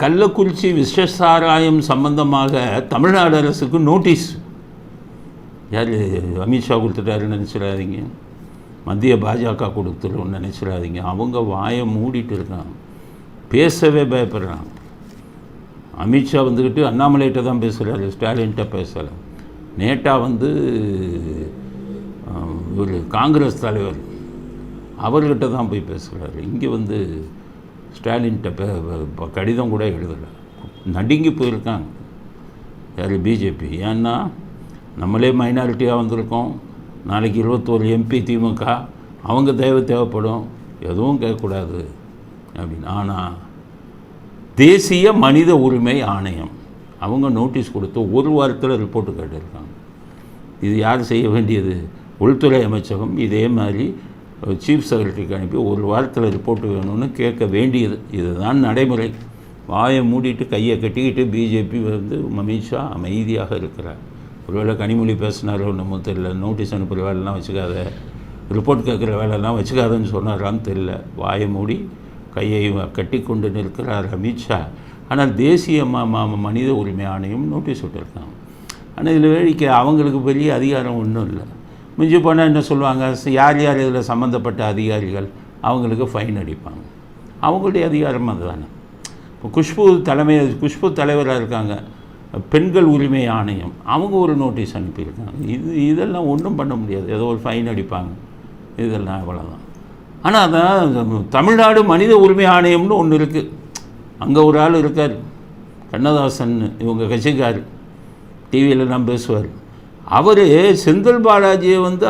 கள்ளக்குறிச்சி விஷசாராயம் சம்பந்தமாக தமிழ்நாடு அரசுக்கு நோட்டீஸ். யார் அமித்ஷா கொடுத்துட்டாருன்னு நினச்சிடாதீங்க. மத்திய பாஜக கொடுத்துருன்னு நினச்சிடாதீங்க. அவங்க வாயை மூடிட்டு இருக்கான் பேசவே பயப்படுறாங்க. அமித்ஷா வந்துக்கிட்டு அண்ணாமலைகிட்ட தான் பேசுகிறாரு ஸ்டாலின்கிட்ட பேசலை. நேட்டா வந்து ஒரு காங்கிரஸ் தலைவர். அவர்கிட்ட தான் போய் பேசுகிறாரு இங்கே வந்து ஸ்டாலின்கிட்ட பே கடிதம் கூட எழுதலை. நடுங்கி போயிருக்காங்க. யார்? பிஜேபி. ஏன்னா நம்மளே மைனாரிட்டியாக வந்திருக்கோம். நாளைக்கு இருபத்தோரு எம்பி திமுக. அவங்க தேவை தேவைப்படும். எதுவும் கேட்கக்கூடாது. அப்படின்னு. ஆனால் தேசிய மனித உரிமை ஆணையம் அவங்க நோட்டீஸ் கொடுத்து ஒரு வாரத்தில் ரிப்போர்ட்டு கேட்டிருக்காங்க. இது யார் செய்ய வேண்டியது? உள்துறை அமைச்சகம். இதே மாதிரி சீஃப் செக்ரட்டரிக்கு அனுப்பி ஒரு வாரத்தில் ரிப்போர்ட் வேணும்னு கேட்க வேண்டியது. இதுதான் நடைமுறை. வாயை மூடிட்டு கையை கட்டிக்கிட்டு பிஜேபி வந்து அமித்ஷா அமைதியாக இருக்கிறார். ஒருவேளை கனிமொழி பேசினாரோ என்னமோ தெரியல. நோட்டீஸ் அனுப்புகிற வேலைலாம் வச்சுக்காத. ரிப்போர்ட் கேட்குற வேலைலாம் வச்சுக்காதன்னு சொன்னாரான்னு தெரியல. வாயை மூடி கையை கட்டி கொண்டு நிற்கிறார் அமித்ஷா ஆனால் தேசிய மனித உரிமை ஆணையம் நோட்டீஸ் விட்டுருக்காங்க. ஆனால் இதில் வேடிக்கை. அவங்களுக்கு பெரிய அதிகாரம் ஒன்றும் இல்லை. மிஞ்சி போனால் என்ன சொல்லுவாங்க? யார் யார் இதில் சம்மந்தப்பட்ட அதிகாரிகள்? அவங்களுக்கு ஃபைன் அடிப்பாங்க. அவங்களுடைய அதிகாரம் அதுதானே. இப்போ குஷ்பு தலைமை குஷ்பு தலைவராக இருக்காங்க. பெண்கள் உரிமை ஆணையம். அவங்க ஒரு நோட்டீஸ் அனுப்பியிருக்காங்க. இது இதெல்லாம் ஒன்றும் பண்ண முடியாது. ஏதோ ஒரு ஃபைன் அடிப்பாங்க. இதெல்லாம் அவ்வளோதான் ஆனால் அதான் தமிழ்நாடு மனித உரிமை ஆணையம்னு ஒன்று இருக்குது அங்கே ஒரு ஆள் இருக்கார். கண்ணதாசன் இவங்க கட்சிக்கார் டிவியிலலாம் பேசுவார். அவர் செந்தில் பாலாஜியை வந்து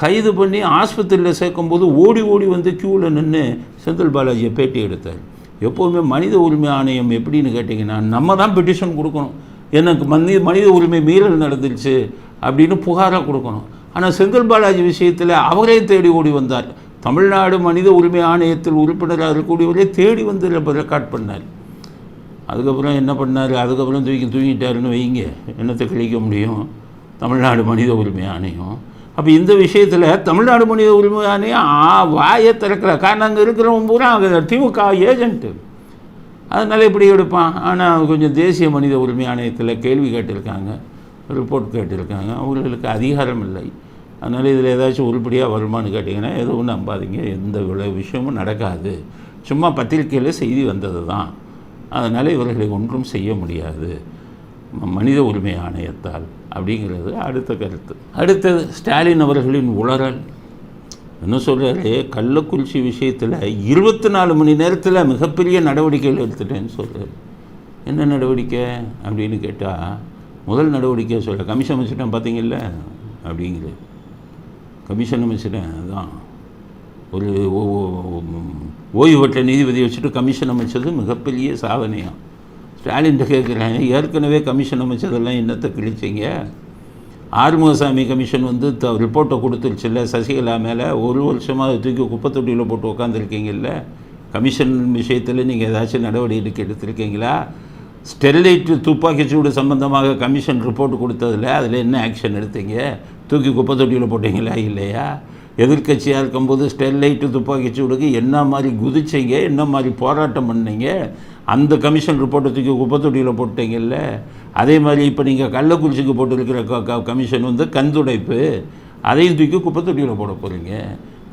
கைது பண்ணி ஆஸ்பத்திரியில் சேர்க்கும்போது ஓடி ஓடி வந்து க்யூவில் நின்று செந்தில் பாலாஜியை பேட்டி எடுத்தார். எப்போவுமே மனித உரிமை ஆணையம் எப்படின்னு கேட்டிங்கன்னா நம்ம தான் பெட்டிஷன் கொடுக்கணும். எனக்கு மனித மனித உரிமை மீறல் நடந்துச்சு அப்படின்னு புகாராக கொடுக்கணும். ஆனால் செந்தில் பாலாஜி விஷயத்தில் அவரே தேடி ஓடி வந்தார். தமிழ்நாடு மனித உரிமை ஆணையத்தில் உறுப்பினராக இருக்கக்கூடியவரே தேடி வந்து ரெக்கார்ட் பண்ணார். அதுக்கப்புறம் என்ன பண்ணார்? அதுக்கப்புறம் தூக்கி தூங்கிட்டாருன்னு வைங்க. என்னத்தை கழிக்க முடியும்? தமிழ்நாடு மனித உரிமை ஆணையம். அப்போ இந்த விஷயத்தில் தமிழ்நாடு மனித உரிமை ஆணையம் ஆ வாயை திறக்கிற காரணம் அங்கே இருக்கிறவன் பூரா அங்கே திமுக ஏஜென்ட்டு அதனால் இப்படி எடுப்பான். ஆனால் கொஞ்சம் தேசிய மனித உரிமை ஆணையத்தில் கேள்வி கேட்டிருக்காங்க. ரிப்போர்ட் கேட்டிருக்காங்க. அவர்களுக்கு அதிகாரம் இல்லை. அதனால் இதில் ஏதாச்சும் உருப்படியாக வருமானு கேட்டிங்கன்னா எதுவும் நம்பாதீங்க எந்த விளை விஷயமும் நடக்காது. சும்மா பத்திரிக்கையில் செய்தி வந்தது தான் அதனால் இவர்களை ஒன்றும் செய்ய முடியாது. மனித உரிமை ஆணையத்தால் அப்படிங்கிறது அடுத்த கருத்து. அடுத்தது ஸ்டாலின் அவர்களின் உளறல். என்ன சொல்கிறாரு கள்ளக்குறிச்சி விஷயத்தில் இருபத்தி நாலு மணி நேரத்தில் மிகப்பெரிய நடவடிக்கைகள் எடுத்துட்டேன்னு சொல்கிறார் என்ன நடவடிக்கை அப்படின்னு கேட்டால் முதல் நடவடிக்கை சொல்ல கமிஷன் அமைச்சிட்டேன் பார்த்தீங்கல்ல அப்படிங்கிறது கமிஷன் அமைச்சிட்டேன் அதான். ஒரு ஓய்வு பெற்ற நீதிபதி வச்சுட்டு கமிஷன் அமைச்சது மிகப்பெரிய சாதனையாக ஸ்டாலின்கிட்ட கேட்குறேன். ஏற்கனவே கமிஷன் அமைச்சதெல்லாம் என்னத்தை கிழிச்சிங்க? ஆறுமுகசாமி கமிஷன் வந்து த ரிப்போர்ட்டை கொடுத்துருச்சுல்ல சசிகலா மேலே? ஒரு வருஷமாக அதை தூக்கி குப்பை தொட்டியில் போட்டு உட்காந்துருக்கீங்கல்ல கமிஷன் விஷயத்தில் நீங்கள் ஏதாச்சும் நடவடிக்கை எடுத்திருக்கீங்களா? ஸ்டெர்லைட் துப்பாக்கிச்சூடு சம்பந்தமாக கமிஷன் ரிப்போர்ட் கொடுத்ததில் அதில் என்ன ஆக்ஷன் எடுத்தீங்க? தூக்கி குப்பை தொட்டியில் போட்டீங்களா இல்லையா? எதிர்க்கட்சியாக இருக்கும்போது ஸ்டெர்லைட்டு துப்பாக்கிச்சூடுக்கு என்ன மாதிரி குதிச்சிங்க? என்ன மாதிரி போராட்டம் பண்ணீங்க? அந்த கமிஷன் ரிப்போர்ட்டை தூக்கி குப்பை தொட்டியில் போட்டீங்கல்ல? அதே மாதிரி இப்போ நீங்கள் கள்ளக்குறிச்சிக்கு போட்டிருக்கிற க கமிஷன் வந்து கந்துடைப்பு அதையும் தூக்கி குப்பை தொட்டியில் போட போகிறீங்க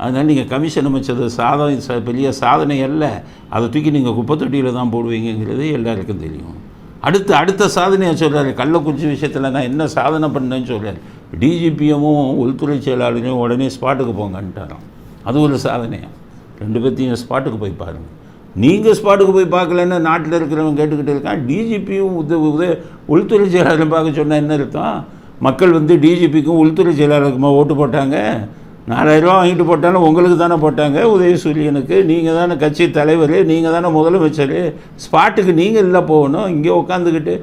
அதனால் நீங்கள் கமிஷன் அமைச்சது சாதனை பெரிய சாதனை அல்ல. அதை தூக்கி நீங்கள் குப்பத்தொட்டியில் தான் போடுவீங்கங்கிறது எல்லாருக்கும் தெரியும். அடுத்து அடுத்த சாதனையை சொல்கிறாரு கள்ளக்குறிச்சி விஷயத்தில் நான் என்ன சாதனை பண்ணேன்னு சொல்கிறார் டிஜிபியமும் உள்துறை செயலாளரையும் உடனே ஸ்பாட்டுக்கு போங்கன்ட்டாராம் அது ஒரு சாதனையாக ரெண்டு பேர்த்தையும் ஸ்பாட்டுக்கு போய் பாருங்கள் நீங்கள் ஸ்பாட்டுக்கு போய் பார்க்கலன்னு நாட்டில் இருக்கிறவங்க கேட்டுக்கிட்டு இருக்கான். டிஜிபியும் உத உத உள்துறை செயலாளரும் பார்க்க சொன்னால் என்ன அர்த்தம்? மக்கள் வந்து டிஜிபிக்கும் உள்துறை செயலாளருக்குமா ஓட்டு போட்டாங்க? நாலாயிரரூவா வாங்கிட்டு போட்டாலும் உங்களுக்கு தானே போட்டாங்க உதயசூரியனுக்கு. நீங்கள் தானே கட்சி தலைவர் நீங்கள் தானே முதலமைச்சர். ஸ்பாட்டுக்கு நீங்கள் இல்லை போகணும். இங்கே உட்காந்துக்கிட்டு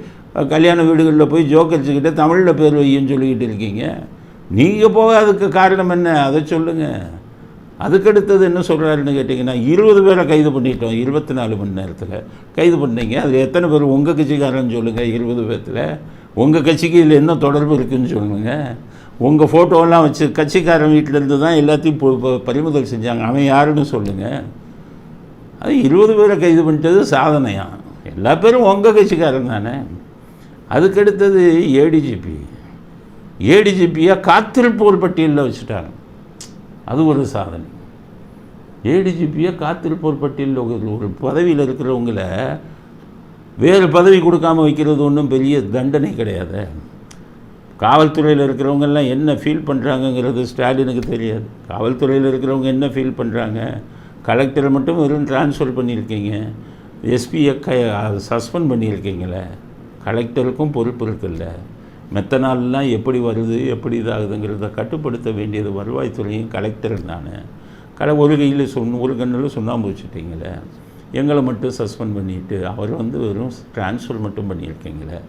கல்யாண வீடுகளில் போய் ஜோக்கரிச்சுக்கிட்டு தமிழில் பேர் வையன்னு சொல்லிக்கிட்டு இருக்கீங்க. நீங்கள் போகாததுக்கு காரணம் என்ன? அதை சொல்லுங்கள் அதுக்கடுத்தது என்ன சொல்கிறாருன்னு கேட்டிங்கன்னா இருபது பேரை கைது பண்ணிட்டோம் இருபத்தி நாலு மணி நேரத்தில். கைது பண்ணீங்க. அதில் எத்தனை பேர்? உங்கள் கட்சிக்காரன்னு சொல்லுங்கள் இருபது பேர்த்தில் உங்கள் கட்சிக்கு இதில் என்ன தொடர்பு இருக்குதுன்னு சொல்லுங்கள் உங்கள் ஃபோட்டோலாம் வச்சு கட்சிக்காரன் வீட்டிலேருந்து தான் எல்லாத்தையும் பறிமுதல் செஞ்சாங்க. அவன் யாருன்னு சொல்லுங்கள் அது இருபது பேரை கைது பண்ணிட்டது சாதனையா? எல்லா பேரும் உங்கள் கட்சிக்காரன் தானே. அதுக்கடுத்தது ஏடிஜிபி ஏடிஜிபியாக காத்திருப்போர் பட்டியலில் வச்சுட்டாங்க. அது ஒரு சாதனை. ஏடிஜிபியாக காத்திருப்போர் பட்டியலில் ஒரு ஒரு பதவியில் இருக்கிறவங்கள வேறு பதவி கொடுக்காம வைக்கிறது ஒன்றும் பெரிய தண்டனை கிடையாது. காவல்துறையில் இருக்கிறவங்கெல்லாம் என்ன ஃபீல் பண்ணுறாங்கங்கிறது ஸ்டாலினுக்கு தெரியாது. காவல்துறையில் இருக்கிறவங்க என்ன ஃபீல் பண்ணுறாங்க கலெக்டரை மட்டும் வெறும் ட்ரான்ஸ்ஃபர் பண்ணியிருக்கீங்க. எஸ்பியை க சஸ்பெண்ட் பண்ணியிருக்கீங்களே. கலெக்டருக்கும் பொறுப்பு இருக்குல்ல. மெத்த நாள்லாம் எப்படி வருது எப்படி இதாகுதுங்கிறத கட்டுப்படுத்த வேண்டியது வருவாய்த்துறையும் கலெக்டர் தானே. கலை ஒரு கையில் சொன்ன ஒரு கண்ணில் சுண்ணாம்பு வச்சுட்டீங்களே. எங்களை மட்டும் சஸ்பெண்ட் பண்ணிவிட்டு அவர் வந்து வெறும் ட்ரான்ஸ்ஃபர் மட்டும் பண்ணியிருக்கீங்களே.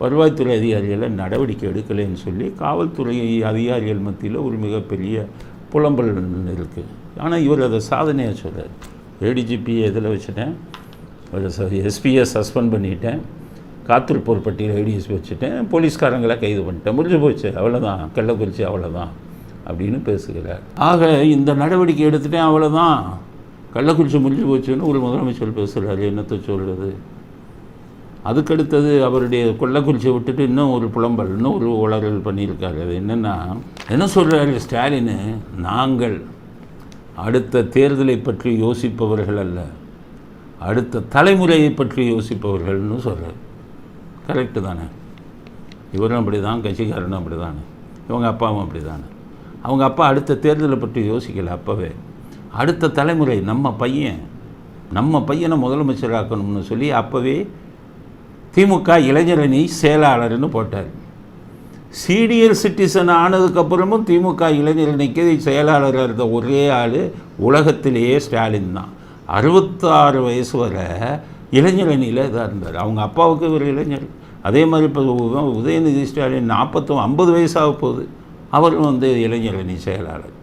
வருவாய்த்துறை அதிகாரிகளை நடவடிக்கை எடுக்கலைன்னு சொல்லி காவல்துறை அதிகாரிகள் மத்தியில் ஒரு மிகப்பெரிய புலம்பல் இருக்குது ஆனால் இவர் அதை சாதனையாக சொல்கிறார் ஏடிஜிபி எதில் வச்சுட்டேன். எஸ்பியை சஸ்பெண்ட் பண்ணிட்டேன். காத்திருப்போர் பட்டியல் ஏடிஎஸ்பி வச்சுட்டேன். போலீஸ்காரங்களை கைது பண்ணிட்டேன். முடிஞ்சு போச்சு. அவ்வளோதான் கள்ளக்குறிச்சி அவ்வளோதான் அப்படின்னு பேசுகிறார். ஆக இந்த நடவடிக்கை எடுத்துட்டேன். அவ்வளோதான் கள்ளக்குறிச்சி முடிஞ்சு போச்சுன்னு ஒரு முதலமைச்சர் பேசுகிறாரு என்னத்தை சொல்கிறது அதுக்கடுத்தது அவருடைய கொள்ளக்குறிச்சியை விட்டுட்டு இன்னும் ஒரு புலம்பல் இன்னும் ஒரு உளறல் பண்ணியிருக்காரு. அது என்னென்னா என்ன சொல்கிறாரு ஸ்டாலின்? நாங்கள் அடுத்த தேர்தலை பற்றி யோசிப்பவர்கள் அல்ல அடுத்த தலைமுறையை பற்றி யோசிப்பவர்கள்னு சொல்கிறார் கரெக்டு தானே. இவரும் அப்படி தான் கட்சிக்காரனும் அப்படி தானே இவங்க அப்பாவும் அப்படி தானே அவங்க அப்பா அடுத்த தேர்தலை பற்றி யோசிக்கலை அப்போவே. அடுத்த தலைமுறை நம்ம பையன் நம்ம பையனை முதலமைச்சராக்கணும்னு சொல்லி அப்போவே திமுக இளைஞரணி செயலாளர்னு போட்டார். சீனியர் சிட்டிசன் ஆனதுக்கப்புறமும் திமுக இளைஞரணிக்கு செயலாளராக இருந்த ஒரே ஆள் உலகத்திலேயே ஸ்டாலின் தான். அறுபத்தாறு வயசு வரை இளைஞரணியில் இதாக இருந்தார். அவங்க அப்பாவுக்கு ஒரு இளைஞர். அதே மாதிரி இப்போ உதயநிதி ஸ்டாலின் நாற்பத்தோ ஐம்பது வயசாக போகுது. அவரும் வந்து இளைஞரணி செயலாளர்.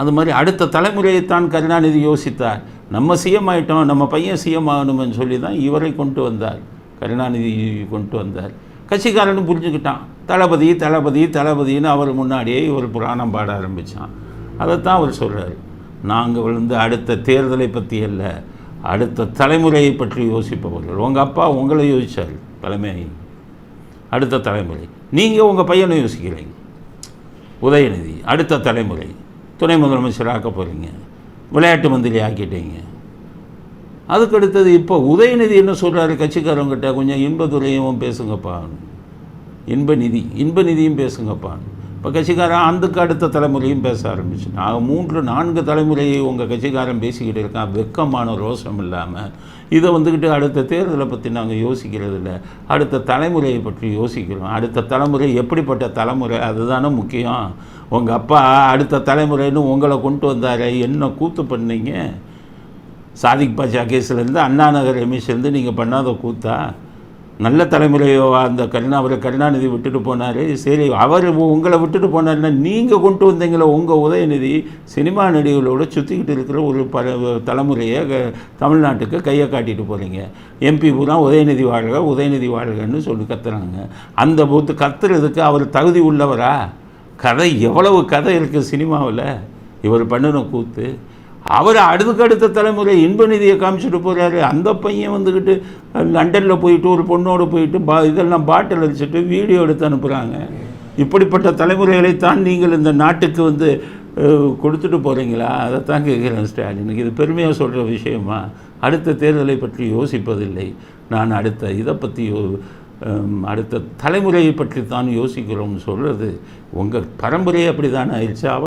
அது மாதிரி அடுத்த தலைமுறையைத்தான் கருணாநிதி யோசித்தார். நம்ம சிஎம் ஆகிட்டோம் நம்ம பையன் சிஎம் ஆகணும்னு சொல்லி தான் இவரை கொண்டு வந்தார். கருணாநிதி கொண்டு வந்தார். கட்சிக்காரனும் புரிஞ்சுக்கிட்டான். தளபதி தளபதி தளபதின்னு அவர் முன்னாடியே இவர் புராணம் பாட ஆரம்பித்தான் அதைத்தான் அவர் சொல்கிறார் நாங்கள் வந்து அடுத்த தேர்தலை பற்றி அல்ல அடுத்த தலைமுறையை பற்றி யோசிப்பவர்கள். உங்கள் அப்பா உங்களை யோசித்தார் தலைமை. அடுத்த தலைமுறை. நீங்கள் உங்கள் பையனை யோசிக்கிறீங்க. உதயநிதி அடுத்த தலைமுறை. துணை முதலமைச்சர் ஆக்க போகிறீங்க விளையாட்டு மந்திரி ஆக்கிட்டீங்க. அதுக்கடுத்தது இப்போ உதயநிதி என்ன சொல்கிறாரு கட்சிக்காரங்கிட்ட கொஞ்சம் இன்பத்துறையும் பேசுங்கப்பா. இன்ப நிதி இன்ப நிதியும் பேசுங்கப்பா. இப்போ கட்சிக்காரன் அதுக்கு அடுத்த தலைமுறையும் பேச ஆரம்பிச்சு. நான் மூன்று நான்கு தலைமுறையை உங்கள் கட்சிக்காரன் பேசிக்கிட்டு இருக்கான். வெக்கமான ரோஷம் இல்லாமல் இதை வந்துக்கிட்டு அடுத்த தேர்தலை பற்றி நாங்கள் யோசிக்கிறது இல்லை அடுத்த தலைமுறையை பற்றி யோசிக்கிறோம். அடுத்த தலைமுறை எப்படிப்பட்ட தலைமுறை? அதுதானே முக்கியம். உங்கள் அப்பா அடுத்த தலைமுறைன்னு உங்களை கொண்டு வந்தார். என்ன கூத்து பண்ணீங்க? சாதிக் பாஷா கேஸ்லேருந்து அண்ணா நகர் எமிஷன்லேருந்து நீங்கள் பண்ணாத கூத்தா? நல்ல தலைமுறையோ அந்த கருணா அவரை கருணாநிதி விட்டுட்டு போனார். சரி அவர் உங்களை விட்டுட்டு போனார்னா நீங்கள் கொண்டு வந்தீங்களோ உங்கள் உதயநிதி சினிமா நடிகர்களோடு சுற்றிக்கிட்டு இருக்கிற ஒரு பல தலைமுறையை க- தமிழ்நாட்டுக்கு கையை காட்டிட்டு போகிறீங்க எம்பி பூரா உதயநிதி வாழ்க உதயநிதி வாழ்கன்னு சொல்லி கத்துறாங்க. அந்த போத்து கத்துறதுக்கு அவர் தகுதி உள்ளவரா? கதை எவ்வளவு கதை இருக்குது சினிமாவில்? இவர் பண்ணின கூத்து. அவர் அடுத்தடுத்த தலைமுறை இன்ப நிதியை காமிச்சிட்டு போகிறாரு அந்த பையன் வந்துக்கிட்டு லண்டனில் போயிட்டு ஒரு பொண்ணோடு போயிட்டு பா இதெல்லாம் பாட்டில் அடிச்சுட்டு வீடியோ எடுத்து அனுப்புகிறாங்க இப்படிப்பட்ட தலைமுறைகளைத்தான் நீங்கள் இந்த நாட்டுக்கு வந்து கொடுத்துட்டு போகிறீங்களா அதைத்தான் கேட்குறேன் ஸ்டாலினுக்கு இது பெருமையாக சொல்கிற விஷயமா? அடுத்த தேர்தலை பற்றி யோசிப்பதில்லை. நான் அடுத்த இதை பற்றி அடுத்த தலைமுறையை பற்றி தான் யோசிக்கிறோம்னு சொல்கிறது உங்கள் பரம்பரையே அப்படி தானே ஆயிடுச்சு.